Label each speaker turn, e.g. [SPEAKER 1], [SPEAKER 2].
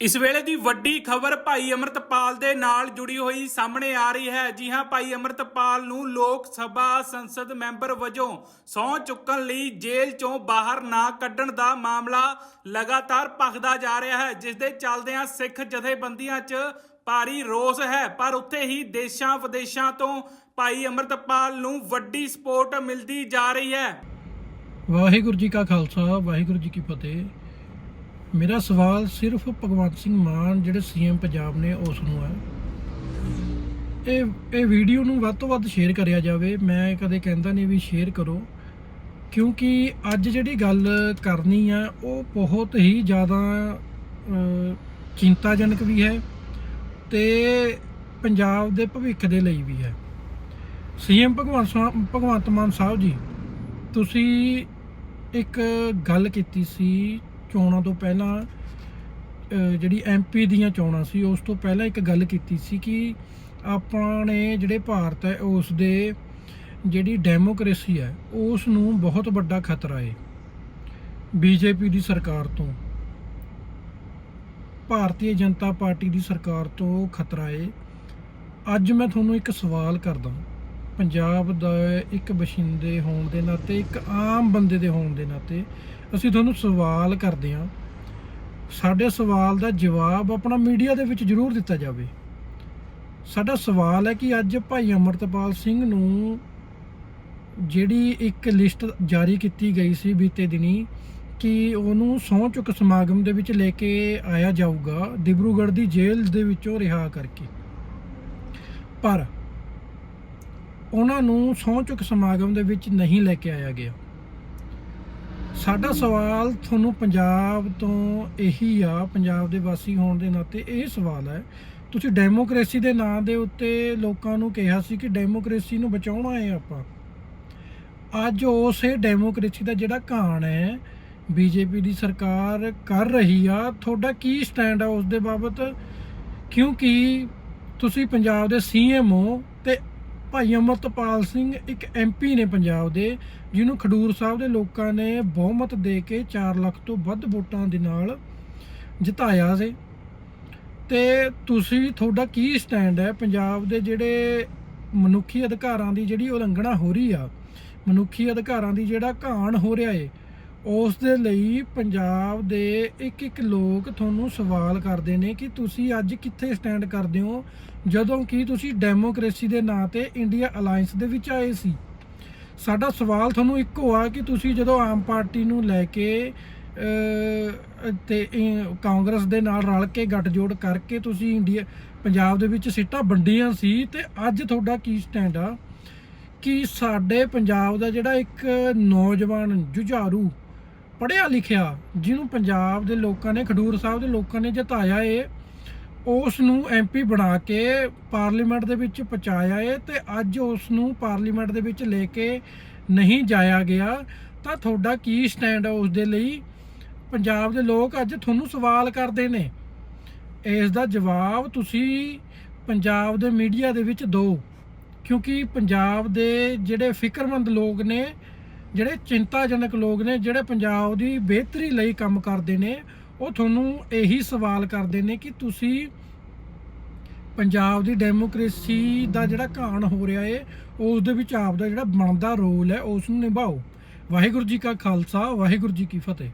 [SPEAKER 1] ਇਸ ਵੇਲੇ ਦੀ ਵੱਡੀ ਖਬਰ ਭਾਈ ਅਮਰਤਪਾਲ ਦੇ ਨਾਲ ਜੁੜੀ ਹੋਈ ਸਾਹਮਣੇ ਆ ਰਹੀ ਹੈ। ਜੀ ਹਾਂ, ਭਾਈ ਅਮਰਤਪਾਲ ਨੂੰ ਲੋਕ ਸਭਾ ਸੰਸਦ ਮੈਂਬਰ ਵਜੋਂ ਸਹੁੰ ਚੁੱਕਣ ਲਈ ਜੇਲ੍ਹ ਚੋਂ ਬਾਹਰ ਨਾ ਕੱਢਣ ਦਾ ਮਾਮਲਾ ਲਗਾਤਾਰ ਭਖਦਾ ਜਾ ਰਿਹਾ ਹੈ, ਜਿਸ ਦੇ ਚੱਲਦਿਆਂ ਸਿੱਖ ਜਥੇਬੰਦੀਆਂ 'ਚ ਭਾਰੀ ਰੋਸ ਹੈ। ਪਰ ਉੱਥੇ ਹੀ ਦੇਸ਼ਾਂ ਵਿਦੇਸ਼ਾਂ ਤੋਂ ਭਾਈ ਅਮਰਤਪਾਲ ਨੂੰ ਵੱਡੀ ਸਪੋਰਟ ਮਿਲਦੀ ਜਾ ਰਹੀ ਹੈ।
[SPEAKER 2] ਵਾਹਿਗੁਰੂ ਜੀ ਕਾ ਖਾਲਸਾ, ਵਾਹਿਗੁਰੂ ਜੀ ਕੀ ਫਤਿਹ। ਮੇਰਾ ਸਵਾਲ ਸਿਰਫ ਭਗਵੰਤ ਸਿੰਘ ਮਾਨ ਜਿਹੜੇ ਸੀਐਮ ਪੰਜਾਬ ਨੇ ਉਸ ਨੂੰ ਹੈ। ਇਹ ਇਹ ਵੀਡੀਓ ਨੂੰ ਵੱਧ ਤੋਂ ਵੱਧ ਸ਼ੇਅਰ ਕਰਿਆ ਜਾਵੇ, ਮੈਂ ਕਦੇ ਕਹਿੰਦਾ ਨਹੀਂ ਵੀ ਸ਼ੇਅਰ ਕਰੋ, ਕਿਉਂਕਿ ਅੱਜ ਜਿਹੜੀ ਗੱਲ ਕਰਨੀ ਆ, ਉਹ ਬਹੁਤ ਹੀ ਜ਼ਿਆਦਾ ਚਿੰਤਾਜਨਕ ਵੀ ਹੈ ਤੇ ਪੰਜਾਬ ਦੇ ਭਵਿੱਖ ਦੇ ਲਈ ਵੀ ਹੈ। ਸੀਐਮ ਭਗਵੰਤ ਸਾ- ਭਗਵੰਤ ਮਾਨ ਸਾਹਿਬ ਜੀ, ਤੁਸੀਂ ਇੱਕ ਗੱਲ ਕੀਤੀ ਸੀ ਚੋਣਾਂ ਤੋਂ ਪਹਿਲਾਂ, ਅਹ, ਜਿਹੜੀ ਐਮਪੀ ਦੀਆਂ ਚੋਣਾਂ ਸੀ, ਉਸ ਤੋਂ ਪਹਿਲਾਂ ਇੱਕ ਗੱਲ ਕੀਤੀ ਸੀ ਕਿ ਆਪਾਂ ਨੇ ਜਿਹੜੇ ਭਾਰਤ ਹੈ, ਉਸ ਦੇ ਜਿਹੜੀ ਡੈਮੋਕ੍ਰੇਸੀ ਹੈ, ਉਸ ਨੂੰ ਬਹੁਤ ਵੱਡਾ ਖਤਰਾ ਹੈ, ਬੀਜੇਪੀ ਦੀ ਸਰਕਾਰ ਤੋਂ। ਭਾਰਤੀ ਜਨਤਾ ਪਾਰਟੀ ਦੀ ਸਰਕਾਰ ਤੋਂ ਖਤਰਾ ਹੈ। ਅੱਜ ਮੈਂ ਤੁਹਾਨੂੰ ਇੱਕ ਸਵਾਲ ਕਰਦਾ ਪੰਜਾਬ ਦਾ ਇੱਕ ਬਸ਼ਿੰਦੇ ਹੋਣ ਦੇ ਨਾਤੇ, ਇੱਕ ਆਮ ਬੰਦੇ ਦੇ ਹੋਣ ਦੇ ਨਾਤੇ, ਅਸੀਂ ਤੁਹਾਨੂੰ ਸਵਾਲ ਕਰਦੇ ਹਾਂ। ਸਾਡੇ ਸਵਾਲ ਦਾ ਜਵਾਬ ਆਪਣਾ ਮੀਡੀਆ ਦੇ ਵਿੱਚ ਜ਼ਰੂਰ ਦਿੱਤਾ ਜਾਵੇ। ਸਾਡਾ ਸਵਾਲ ਹੈ ਕਿ ਅੱਜ ਭਾਈ ਅਮਰਤਪਾਲ ਸਿੰਘ ਨੂੰ ਜਿਹੜੀ ਇੱਕ ਲਿਸਟ ਜਾਰੀ ਕੀਤੀ ਗਈ ਸੀ ਬੀਤੇ ਦਿਨੀ, ਕਿ ਉਹਨੂੰ ਸਹੁੰ ਚੁੱਕ ਸਮਾਗਮ ਦੇ ਵਿੱਚ ਲੈ ਕੇ ਆਇਆ ਜਾਊਗਾ, ਡਿਬਰੂਗੜ੍ਹ ਦੀ ਜੇਲ੍ਹ ਦੇ ਵਿੱਚੋਂ ਰਿਹਾ ਕਰਕੇ। ਪਰ ਉਹਨਾਂ ਨੂੰ ਸਹੁੰ ਚੁੱਕ ਸਮਾਗਮ ਦੇ ਵਿੱਚ ਨਹੀਂ ਲੈ ਕੇ ਆਇਆ ਗਿਆ। ਸਾਡਾ ਸਵਾਲ ਤੁਹਾਨੂੰ ਪੰਜਾਬ ਤੋਂ ਇਹੀ ਆ, ਪੰਜਾਬ ਦੇ ਵਾਸੀ ਹੋਣ ਦੇ ਨਾਤੇ ਇਹ ਸਵਾਲ ਹੈ, ਤੁਸੀਂ ਡੈਮੋਕ੍ਰੇਸੀ ਦੇ ਨਾਂ ਦੇ ਉੱਤੇ ਲੋਕਾਂ ਨੂੰ ਕਿਹਾ ਸੀ ਕਿ ਡੈਮੋਕ੍ਰੇਸੀ ਨੂੰ ਬਚਾਉਣਾ ਹੈ ਆਪਾਂ। ਅੱਜ ਉਸੇ ਡੈਮੋਕ੍ਰੇਸੀ ਦਾ ਜਿਹੜਾ ਘਾਣ ਹੈ, ਬੀਜੇਪੀ ਦੀ ਸਰਕਾਰ ਕਰ ਰਹੀ ਆ, ਤੁਹਾਡਾ ਕੀ ਸਟੈਂਡ ਆ ਉਸ ਦੇ ਬਾਬਤ? ਕਿਉਂਕਿ ਤੁਸੀਂ ਪੰਜਾਬ ਦੇ ਸੀਐਮ ਹੋ ਤੇ ਭਾਈ ਅਮਰਤਪਾਲ ਸਿੰਘ ਇੱਕ ਐਮਪੀ ਨੇ ਪੰਜਾਬ ਦੇ, ਜਿਹਨੂੰ ਖਡੂਰ ਸਾਹਿਬ ਦੇ ਲੋਕਾਂ ਨੇ ਬਹੁਮਤ ਦੇ ਕੇ 4 ਲੱਖ ਤੋਂ ਵੱਧ ਵੋਟਾਂ ਦੇ ਨਾਲ ਜਿਤਾਇਆ ਸੀ। ਤੇ ਤੁਸੀਂ, ਤੁਹਾਡਾ ਕੀ ਸਟੈਂਡ ਹੈ? ਪੰਜਾਬ ਦੇ ਜਿਹੜੇ ਮਨੁੱਖੀ ਅਧਿਕਾਰਾਂ ਦੀ ਜਿਹੜੀ ਉਲੰਘਣਾ ਹੋ ਰਹੀ ਆ, ਮਨੁੱਖੀ ਅਧਿਕਾਰਾਂ ਦੀ ਜਿਹੜਾ ਘਾਣ ਹੋ ਰਿਹਾ ਏ ਉਸ ਦੇ ਲਈ ਪੰਜਾਬ ਦੇ ਇੱਕ ਇੱਕ ਲੋਕ ਤੁਹਾਨੂੰ ਸਵਾਲ ਕਰਦੇ ਨੇ ਕਿ ਤੁਸੀਂ ਅੱਜ ਕਿੱਥੇ ਸਟੈਂਡ ਕਰਦੇ ਹੋ ਜਦੋਂ ਕਿ ਤੁਸੀਂ ਡੈਮੋਕ੍ਰੇਸੀ ਦੇ ਨਾਂ ਤੇ ਇੰਡੀਆ ਅਲਾਈਅੰਸ ਦੇ ਵਿੱਚ ਆਏ ਸੀ। ਸਾਡਾ ਸਵਾਲ ਤੁਹਾਨੂੰ ਇੱਕੋ ਆ ਕਿ ਤੁਸੀਂ ਜਦੋਂ ਆਮ ਪਾਰਟੀ ਨੂੰ ਲੈ ਕੇ ਅਹ, ਤੇ ਕਾਂਗਰਸ ਦੇ ਨਾਲ ਰਲ ਕੇ ਗੱਠਜੋੜ ਕਰਕੇ ਤੁਸੀਂ ਇੰਡੀਆ ਪੰਜਾਬ ਦੇ ਵਿੱਚ ਸੀਟਾਂ ਵੰਡੀਆਂ ਸੀ ਤੇ ਅੱਜ ਤੁਹਾਡਾ ਕੀ ਸਟੈਂਡ ਆ? ਕਿ ਸਾਡੇ ਪੰਜਾਬ ਦਾ ਜਿਹੜਾ ਇੱਕ ਨੌਜਵਾਨ ਜੁਝਾਰੂ ਪੜ੍ਹਿਆ ਲਿਖਿਆ ਜਿਹਨੂੰ ਪੰਜਾਬ ਦੇ ਲੋਕਾਂ ਨੇ, ਖਡੂਰ ਸਾਹਿਬ ਦੇ ਲੋਕਾਂ ਨੇ ਜਿਤਾਇਆ ਏ ਉਸ ਨੂੰ ਐਮਪੀ ਬਣਾ ਕੇ ਪਾਰਲੀਮੈਂਟ ਦੇ ਵਿੱਚ ਪਹੁੰਚਾਇਆ ਏ ਤੇ ਅੱਜ ਉਸ ਨੂੰ ਪਾਰਲੀਮੈਂਟ ਦੇ ਵਿੱਚ ਲੈ ਕੇ ਨਹੀਂ ਜਾਇਆ ਗਿਆ। ਤਾਂ ਤੁਹਾਡਾ ਕੀ ਸਟੈਂਡ ਹੈ ਉਸ ਦੇ ਲਈ? ਪੰਜਾਬ ਦੇ ਲੋਕ ਅੱਜ ਤੁਹਾਨੂੰ ਸਵਾਲ ਕਰਦੇ ਨੇ। ਇਸ ਦਾ ਜਵਾਬ ਤੁਸੀਂ ਪੰਜਾਬ ਦੇ ਮੀਡੀਆ ਦੇ ਵਿੱਚ ਦਿਓ। ਕਿਉਂਕਿ ਪੰਜਾਬ ਦੇ ਜਿਹੜੇ ਫਿਕਰਮੰਦ ਲੋਕ ਨੇ ਜਿਹੜੇ ਚਿੰਤਾਜਨਕ ਲੋਕ ਨੇ, ਜਿਹੜੇ ਪੰਜਾਬ ਦੀ ਬਿਹਤਰੀ ਲਈ ਕੰਮ ਕਰਦੇ ਨੇ, ਉਹ ਤੁਹਾਨੂੰ ਇਹੀ ਸਵਾਲ ਕਰਦੇ ਨੇ ਕਿ ਤੁਸੀਂ ਪੰਜਾਬ ਦੀ ਡੈਮੋਕ੍ਰੇਸੀ ਦਾ ਜਿਹੜਾ ਘਾਣ ਹੋ ਰਿਹਾ ਏ, ਉਸ ਦੇ ਵਿੱਚ ਆਪ ਦਾ ਜਿਹੜਾ ਬਣਦਾ ਰੋਲ ਹੈ, ਉਸ ਨੂੰ ਨਿਭਾਓ। ਵਾਹਿਗੁਰੂ ਜੀ ਕਾ ਖਾਲਸਾ, ਵਾਹਿਗੁਰੂ ਜੀ ਕੀ ਫਤਿਹ।